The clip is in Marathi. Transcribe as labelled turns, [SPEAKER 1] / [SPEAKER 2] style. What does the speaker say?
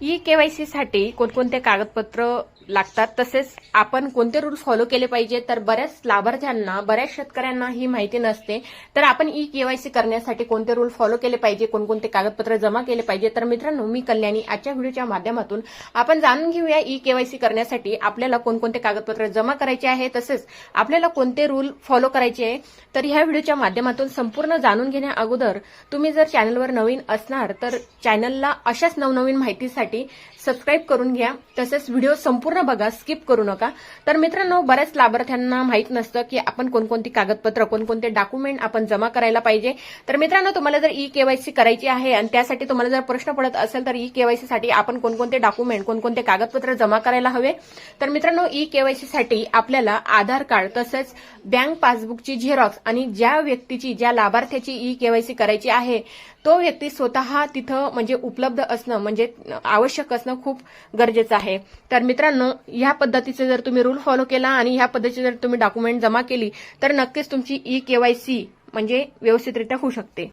[SPEAKER 1] ई केवायसी साठी कोणकोणते कागदपत्र लागतात? तसेच आपण कोणते रूल फॉलो केले पाहिजे? तर बऱ्याच लाभार्थ्यांना बऱ्याच शेतकऱ्यांना ही माहिती नसते. तर आपण ई केवायसी करण्यासाठी कोणते रूल फॉलो केले पाहिजे? कोणकोणते कागदपत्र जमा केले पाहिजे? तर मित्रांनो मी कल्याणी आजच्या व्हिडिओच्या माध्यमातून आपण जाणून घेऊया ई केवायसी करण्यासाठी आपल्याला कोणकोणते कागदपत्र जमा करायचे आहे? तसेच आपल्याला कोणते रूल फॉलो करायचे आहे? तर ह्या व्हिडिओच्या माध्यमातून संपूर्ण जाणून घेण्या अगोदर तुम्ही जर चॅनलवर नवीन असणार तर चॅनलला अशाच नवनवीन माहितीसाठी सबस्क्राईब करून घ्या. तसेच व्हिडिओ संपूर्ण बघा स्किप करू नका. तर मित्रांनो बऱ्याच लाभार्थ्यांना माहीत नसतं की आपण कोणकोणती कागदपत्र कोणकोणते डॉक्युमेंट आपण जमा करायला पाहिजे. तर मित्रांनो तुम्हाला जर ई केवायसी करायची आहे आणि त्यासाठी तुम्हाला जर प्रश्न पडत असेल तर ई केवायसी साठी आपण कोणकोणते डॉक्युमेंट कोणकोणते कागदपत्र जमा करायला हवे? तर मित्रांनो ई केवायसी साठी आपल्याला आधार कार्ड तसेच बँक पासबुकची झेरॉक्स आणि ज्या व्यक्तीची ज्या लाभार्थ्याची ई केवायसी करायची आहे तो व्यक्ती स्वतः तिथं म्हणजे उपलब्ध असणं म्हणजे आवश्यक असणं खूप गरजेचं आहे. तर मित्रांनो ह्या पद्धतीचे जर तुम्ही रूल फॉलो केला आणि ह्या पद्धतीचे जर तुम्ही डॉक्युमेंट जमा केली तर नक्कीच तुमची ई केवायसी म्हणजे व्यवस्थितरित्या होऊ शकते.